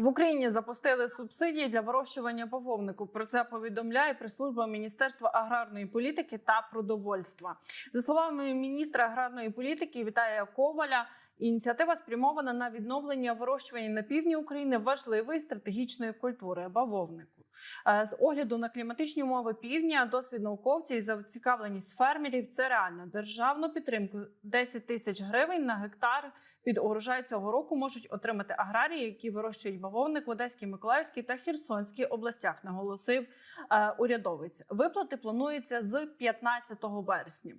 В Україні запустили субсидії для вирощування бавовнику. Про це повідомляє прес-служба Міністерства аграрної політики та продовольства. За словами міністра аграрної політики Віталія Коваля, ініціатива спрямована на відновлення вирощування на півдні України важливої стратегічної культури бавовнику. Е, З огляду на кліматичні умови півдня, досвід науковців і зацікавленість фермерів це реально державну підтримку 10 тисяч гривень на гектар під урожай цього року можуть отримати аграрії, які вирощують бавовник в Одеській, Миколаївській та Херсонській областях, наголосив е, урядовець. Виплати плануються з 15 вересня.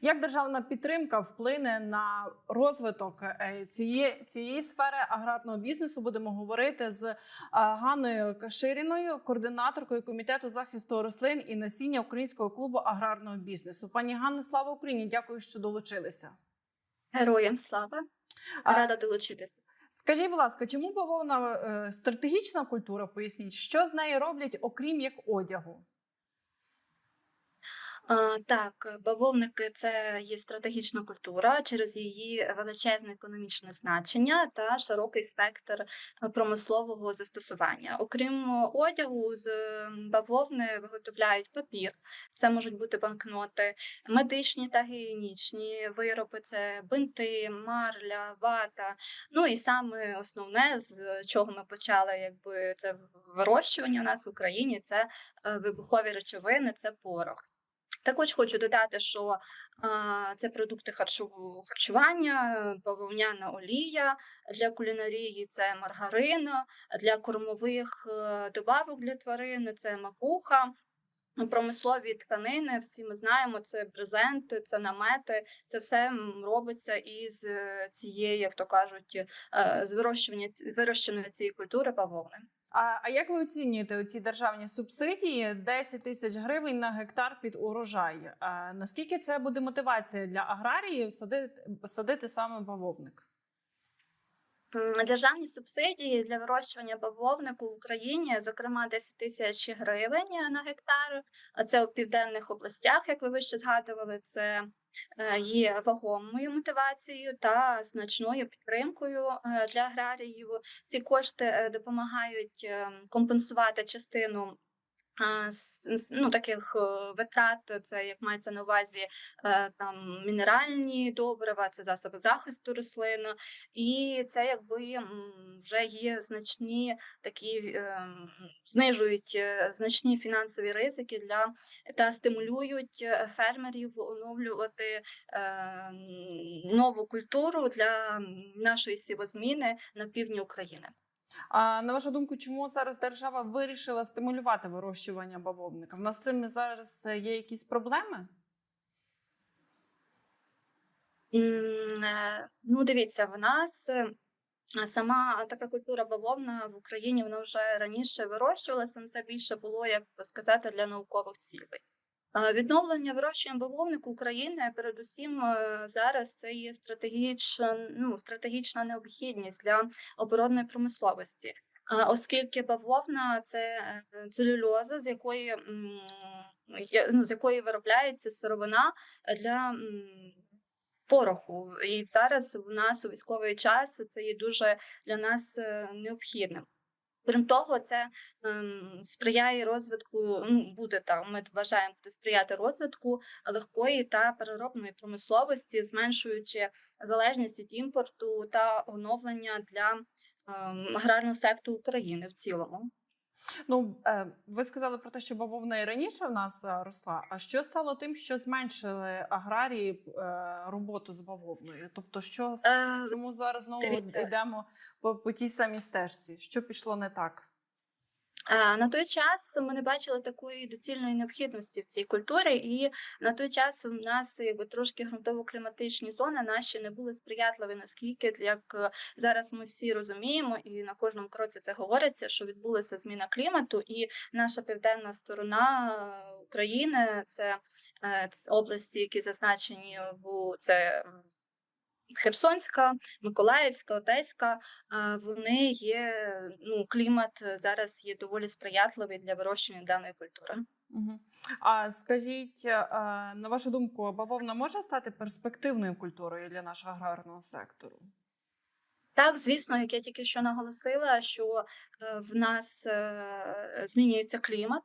Як державна підтримка вплине на розвиток е, цієї, цієї сфери аграрного бізнесу? Будемо говорити з Ганною Каширіною, координаторкою комітету захисту рослин і насіння Українського клубу аграрного бізнесу. Пані Ганна, слава Україні! Дякую, що долучилися. Героям слава, рада долучитися. Скажіть, будь ласка, чому бавовна е, стратегічна культура? Поясніть, що з нею роблять, окрім як одягу? Так, бавовники це є стратегічна культура через її величезне економічне значення та широкий спектр е, промислового застосування. Окрім е, одягу, з е, бавовни виготовляють папір. Це можуть бути банкноти, медичні та гігієнічні вироби, це бинти, марля, вата. Ну і саме основне, з чого ми почали, якби це вирощування у нас в Україні, це е, вибухові речовини, це порох. Також хочу додати, що це продукти харчового харчування, бавовняна олія для кулінарії, це маргарин, для кормових е, добавок для тварин, це макуха. Ну, Промислові тканини, всі ми знаємо, це брезенти, це намети, це все робиться із е, цієї, як то кажуть, е, з вирощування вирощеної цієї культури бавовни. А, а як ви оцінюєте ці державні субсидії 10 тисяч гривень на гектар під урожай? А, наскільки це буде мотивація для аграріїв садити, садити саме бавовник? Державні субсидії для вирощування бавовнику в Україні, зокрема 10 тисяч гривень на гектар. А Це у південних областях, як ви вище згадували, це е, є вагомою мотивацією та значною підтримкою е, для аграріїв. Ці кошти е, допомагають е, компенсувати частину. Ну, таких е, витрат, це як мається на увазі е, там мінеральні добрива, це засоби захисту рослин, і це якби вже є значні такі ем, знижують е, значні фінансові ризики для та стимулюють е, фермерів оновлювати е, нову культуру для нашої сівозміни на півдні України. А на вашу думку, чому зараз держава вирішила стимулювати вирощування бавовника? В нас з цим зараз е, є якісь проблеми? Е, Ну, дивіться, в нас е, сама така культура бавовна в Україні вона вже раніше вирощувалася, це більше було, як сказати, для наукових цілей. Відновлення вирощування бавовнику України, передусім е, зараз це є стратегічна, ну, стратегічна необхідність для оборонної промисловості. Оскільки бавовна це е, целюльоза, з якої, ну, з якої виробляється сировина для пороху. І зараз в нас у військовий час це є дуже для нас е, необхідним. Крім того, це ем, сприяє розвитку, ну, буде там, ми вважаємо, буде сприяти розвитку легкої та переробної промисловості, зменшуючи залежність від імпорту та оновлення для ем, аграрного сектору України в цілому. Ну е, ви сказали про те, що бавовна і раніше в нас е, росла. А що стало тим, що зменшили аграрії е, роботу з бавовною? Тобто, що чому зараз знову йдемо по, по тій самій стежці? Що пішло не так? На той час ми не бачили такої доцільної необхідності в цій культурі, і на той час у нас якби трошки ґрунтово-кліматичні зони наші не були сприятливі наскільки, як зараз ми всі розуміємо, і на кожному кроці це говориться, що відбулася зміна клімату, і наша південна сторона е, України це е, області, які зазначені в це. Херсонська, Миколаївська, Одеська, вони є, ну, клімат зараз є доволі сприятливий для вирощування даної культури. Угу. А скажіть, е, на вашу думку, бавовна може стати перспективною культурою для нашого аграрного сектору? Так, звісно, як я тільки що наголосила, що е, в нас е, змінюється клімат,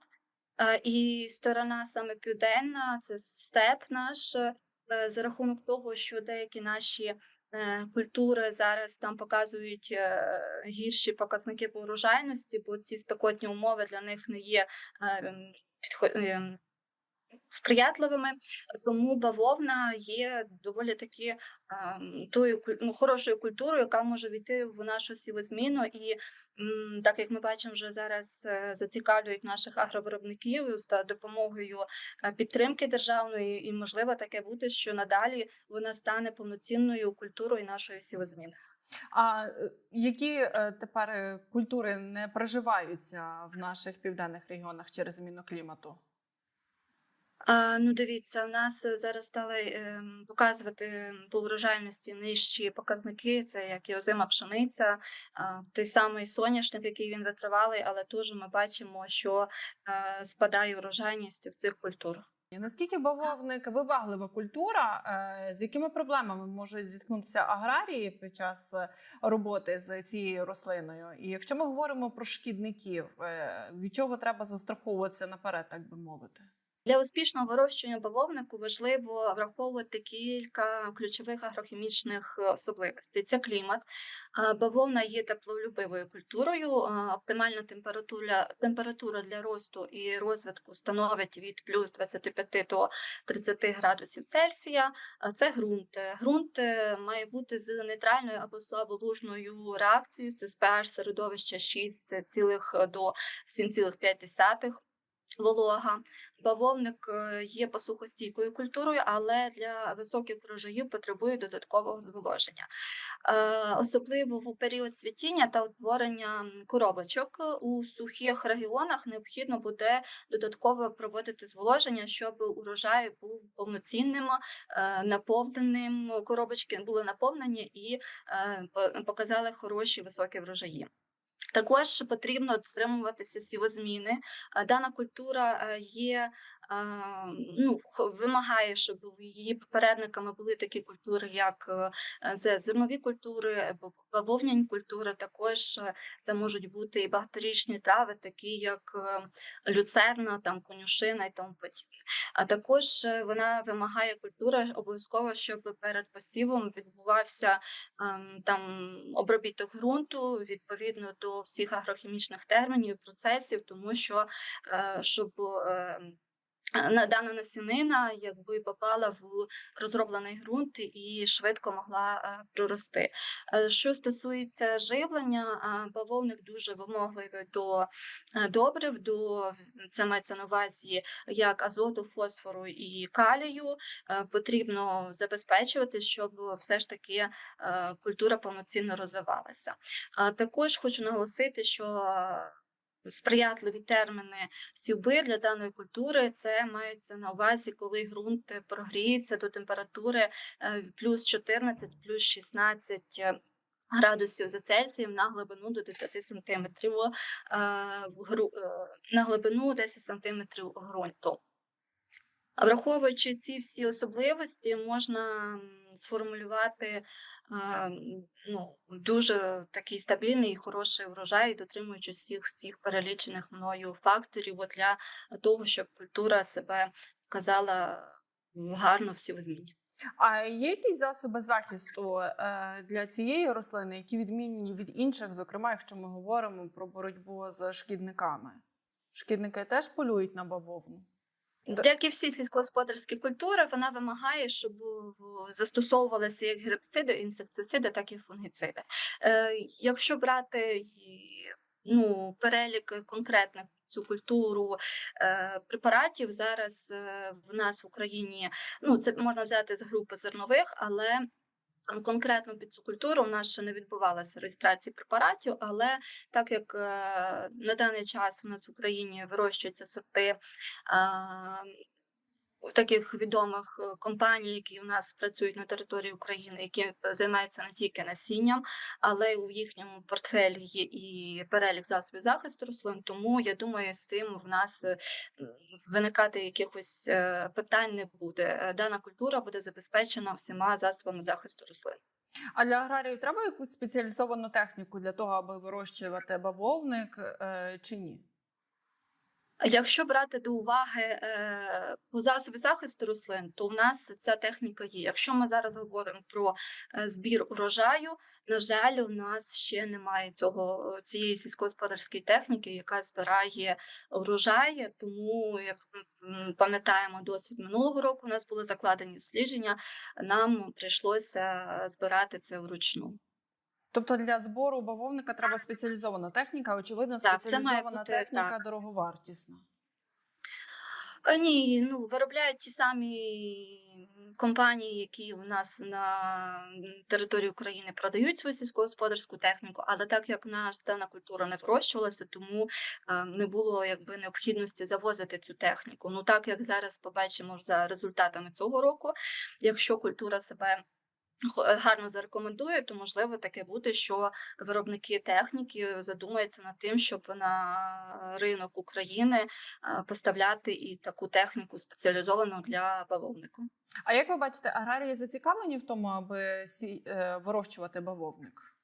е, і сторона саме південна, це степ наш, е, за рахунок того, що деякі наші е, культури зараз там показують е, гірші показники по урожайності, бо ці спекотні умови для них не є е, підхо- ем, сприятливими. Тому бавовна є доволі таки ем, тою ну, хорошою культурою, яка може війти в нашу сівозміну. І м, так як ми бачимо, вже зараз е, зацікавлюють наших агровиробників за допомогою е, підтримки державної, і можливо таке бути, що надалі вона стане повноцінною культурою нашої сівозміни. А е, які тепер культури не проживаються в наших південних регіонах через зміну клімату? А, ну, дивіться, в нас е, зараз стали ем, показувати по урожайності нижчі показники. Це як і озима пшениця, а, той самий соняшник, який він витривалий, але теж ми бачимо, що е, спадає урожайність в цих культур. І Наскільки бавовник вибаглива культура, е, з якими проблемами можуть зіткнутися аграрії під час е, роботи з цією рослиною? І якщо ми говоримо про шкідників, е, від чого треба застраховуватися наперед, так би мовити? Для успішного вирощування бавовнику важливо враховувати кілька ключових агрохімічних е, особливостей. Це клімат. Бавовна є теплолюбивою культурою. Оптимальна температура, температура для росту і розвитку становить від плюс 25 до 30 градусів Цельсія. Це ґрунт. Е, Ґрунт е, має бути з нейтральною або слаболужною реакцією. Це pH середовища 6 цілих до 7,5 волога. Бавовник е, є посухостійкою культурою, але для високих врожаїв потребує додаткового зволоження. Е, Особливо в період цвітіння та утворення коробочок е, у сухих регіонах необхідно буде додатково проводити зволоження, щоб урожай був повноцінним, наповненим, коробочки були наповнені і по- показали хороші високі врожаї. Також потрібно дотримуватися сівозміни. Е, Дана культура е, є ну, вимагає, щоб її попередниками були такі культури, як е, це зернові культури, е, бавовняні культури. Також е, це можуть бути і багаторічні трави, такі як е, люцерна, там конюшина і тому подібне. А також е, вона вимагає культура обов'язково, щоб перед посівом відбувався ем, там обробіток ґрунту відповідно до всіх агрохімічних термінів, процесів, тому що е, щоб е, на- дана насінина якби попала в розроблений ґрунт і швидко могла е, прорости. Е, Що стосується живлення, бавовник дуже вимогливий до е, добрив, до це мається на увазі як азоту, фосфору і калію. Потрібно забезпечувати, щоб все ж таки культура повноцінно розвивалася. Також хочу наголосити, що сприятливі терміни сівби для даної культури це мається на увазі, коли ґрунт е, прогріється до температури е, плюс 14, плюс 16 е, градусів за Цельсієм на глибину до 10 сантиметрів, е, гру- е, на глибину 10 сантиметрів ґрунту. Враховуючи ці всі особливості, можна сформулювати ну, дуже такий стабільний і хороший врожай, дотримуючись всіх всіх перелічених мною факторів для того, щоб культура себе показала гарно в сівозміні. А є якісь засоби захисту е, для цієї рослини, які відмінні від інших, зокрема, якщо ми говоримо про боротьбу з шкідниками? Шкідники теж полюють на бавовну. Як і всі сільськогосподарські культури, вона вимагає, щоб застосовувалися як гербциди, інсектициди, так і фунгіциди. Е, якщо брати ну, перелік конкретних цю культуру е, препаратів, зараз е, в нас в Україні ну, це можна взяти з групи зернових, але конкретно під цю культуру у нас ще не відбувалася реєстрація препаратів, але так як е, на даний час у нас в Україні вирощуються сорти а, таких відомих е, компаній, які у нас працюють на території України, які е, займаються не тільки насінням, але й у їхньому портфелі є і перелік засобів захисту рослин. Тому я думаю, з цим в нас е, виникати якихось питань не буде. Дана культура буде забезпечена всіма засобами захисту рослин. А для аграріїв треба якусь спеціалізовану техніку для того, аби вирощувати бавовник чи ні? Якщо брати до уваги е, по засоби захисту рослин, то в нас ця техніка є. Якщо ми зараз говоримо про е, збір урожаю, на жаль, у нас ще немає цього цієї сільськогосподарської техніки, яка збирає урожай. Тому, як пам'ятаємо досвід минулого року, у нас були закладені дослідження, нам прийшлося збирати це вручну. Тобто для збору бавовника треба спеціалізована техніка. Очевидно, Так, спеціалізована бути техніка так. дороговартісна. А, ні, ну виробляють ті самі компанії, які у нас на території України продають свою сільськогосподарську техніку, але так як наша дана культура не вирощувалася, тому е, не було якби необхідності завозити цю техніку. Ну так як зараз побачимо за результатами цього року, якщо культура себе гарно зарекомендує, то можливо таке буде, що виробники техніки задумаються над тим, щоб на ринок України е, поставляти і таку техніку спеціалізовану для бавовнику. А як ви бачите, аграрії зацікавлені в тому, аби сі... е, вирощувати бавовник?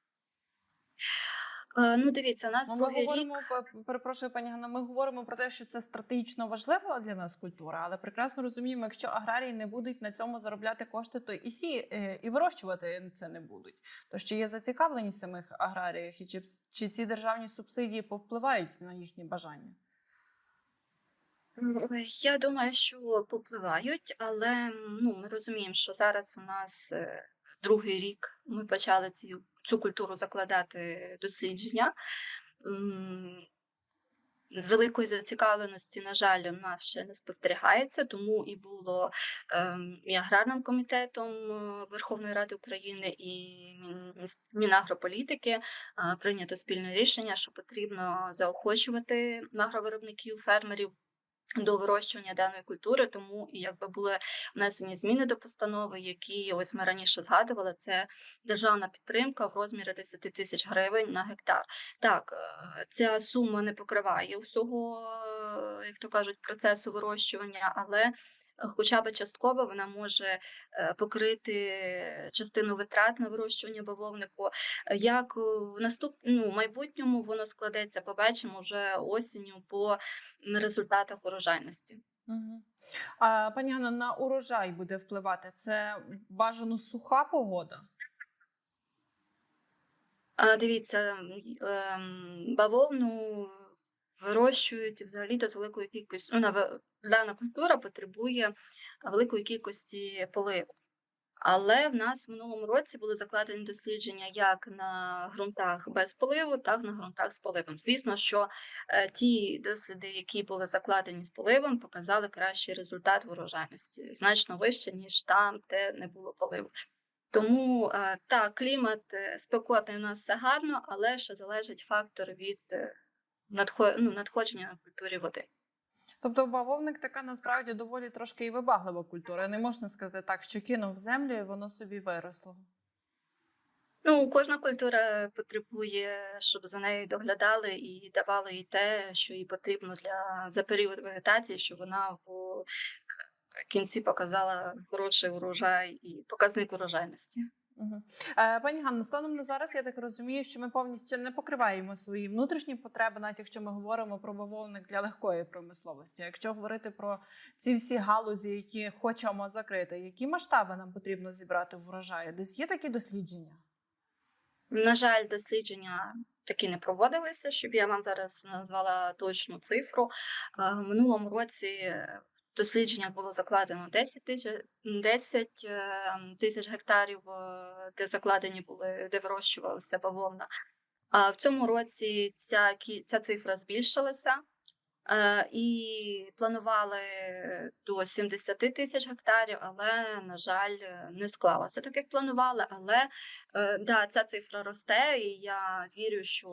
Е, Ну, дивіться, у нас Ну, ми другий говоримо, рік. перепрошую, пані Ганна, ми говоримо про те, що це стратегічно важлива для нас культура, але прекрасно розуміємо, якщо аграрії не будуть на цьому заробляти кошти, то і сі е, і вирощувати це не будуть. То ще є зацікавленість самих аграріїв, і чи, чи ці державні субсидії повпливають на їхні бажання? Я думаю, що попливають, але ну, ми розуміємо, що зараз у нас е, другий рік ми почали цю, цю культуру закладати дослідження. Великої зацікавленості, на жаль, у нас ще не спостерігається, тому і було ем, і аграрним комітетом е, Верховної Ради України, і Мінагрополітики е, прийнято спільне рішення, що потрібно заохочувати агровиробників, фермерів до вирощування даної культури, тому і якби були внесені зміни до постанови, які ось ми раніше згадували, це державна підтримка в розмірі 10 тисяч гривень на гектар. Так, е, ця сума не покриває усього, е, як то кажуть, процесу вирощування, але хоча б частково вона може е, покрити частину витрат на вирощування бавовнику. Як е, в наступ... ну, майбутньому воно складеться, побачимо вже осінню по результатах урожайності. Угу. А пані Ганна, на урожай буде впливати це бажано суха погода. Дивіться, ем, бавовну вирощують взагалі до з великої кількості. Ну, дана культура потребує великої кількості поливу. Але в нас в минулому році були закладені дослідження як на ґрунтах без поливу, так і на ґрунтах з поливом. Звісно, що е, ті досліди, які були закладені з поливом, показали кращий результат в значно вище, ніж там, де не було поливу. Тому е, так, клімат е, спекотний у нас все гарно, але ще залежить фактор від надхо- ну, надходження на культурі води. Тобто бавовник така насправді доволі трошки і вибаглива культура. Не можна сказати так, що кинув в землю і воно собі виросло. Ну, кожна культура потребує, щоб за нею доглядали і давали їй те, що їй потрібно для за період вегетації, щоб вона в кінці показала хороший урожай і показник урожайності. Угу. Е, пані Ганна, станом на зараз я так розумію, що ми повністю не покриваємо свої внутрішні потреби, навіть якщо ми говоримо про бавовник для легкої промисловості. Якщо говорити про ці всі галузі, які хочемо закрити, які масштаби нам потрібно зібрати в урожаї? Десь є такі дослідження? На жаль, дослідження такі не проводилися, щоб я вам зараз назвала точну цифру. Е, В минулому році дослідженнях було закладено 10 тисяч 10 е, тисяч гектарів, е, де закладені були, де вирощувалася бавовна. А в цьому році ця, ця цифра збільшилася. Е, І планували до 70 тисяч гектарів, але, на жаль, е, не склалося так, як планували. Але Е, Да, ця цифра росте, і я вірю, що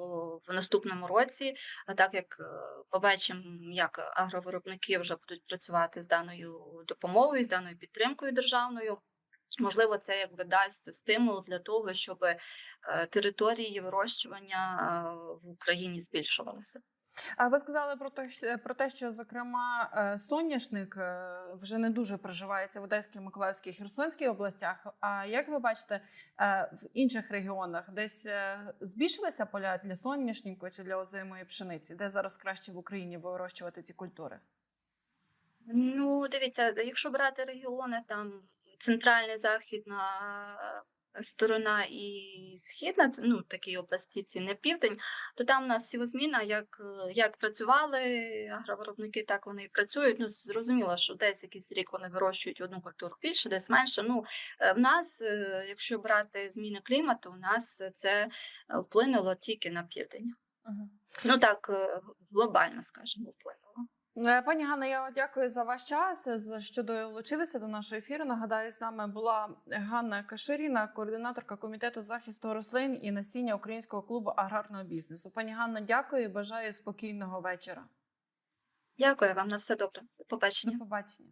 в наступному році, так як е, побачимо, як агровиробники вже будуть працювати з даною допомогою, з даною підтримкою державною. Можливо, це якби дасть стимул для того, щоб е, території вирощування е, в Україні збільшувалися. А ви сказали про те, про те, що зокрема е, соняшник е, вже не дуже проживається в Одеській, Миколаївській, Херсонській областях. А як ви бачите е, в інших регіонах, десь збільшилися поля для соняшнику чи для озимої пшениці, де зараз краще в Україні вирощувати ці культури? Ну, дивіться, якщо брати регіони, там центральна, західна сторона і східна, ну, такі області, ці не південь, то там у нас сівозміна, як, е, як працювали агровиробники, так вони і працюють. Ну, зрозуміло, що десь якийсь рік вони вирощують одну культуру більше, десь менше. Ну, е, в нас, е, якщо брати зміни клімату, у нас це вплинуло тільки на південь. Ну так, глобально, скажімо, вплинуло. Е, Пані Ганна, я дякую за ваш час, за що долучилися до нашого ефіру. Нагадаю, з нами була Ганна Каширіна, координаторка комітету захисту рослин і насіння Українського клубу аграрного бізнесу. Пані Ганна, дякую і бажаю спокійного вечора. Дякую вам на все добре. До побачення. До побачення.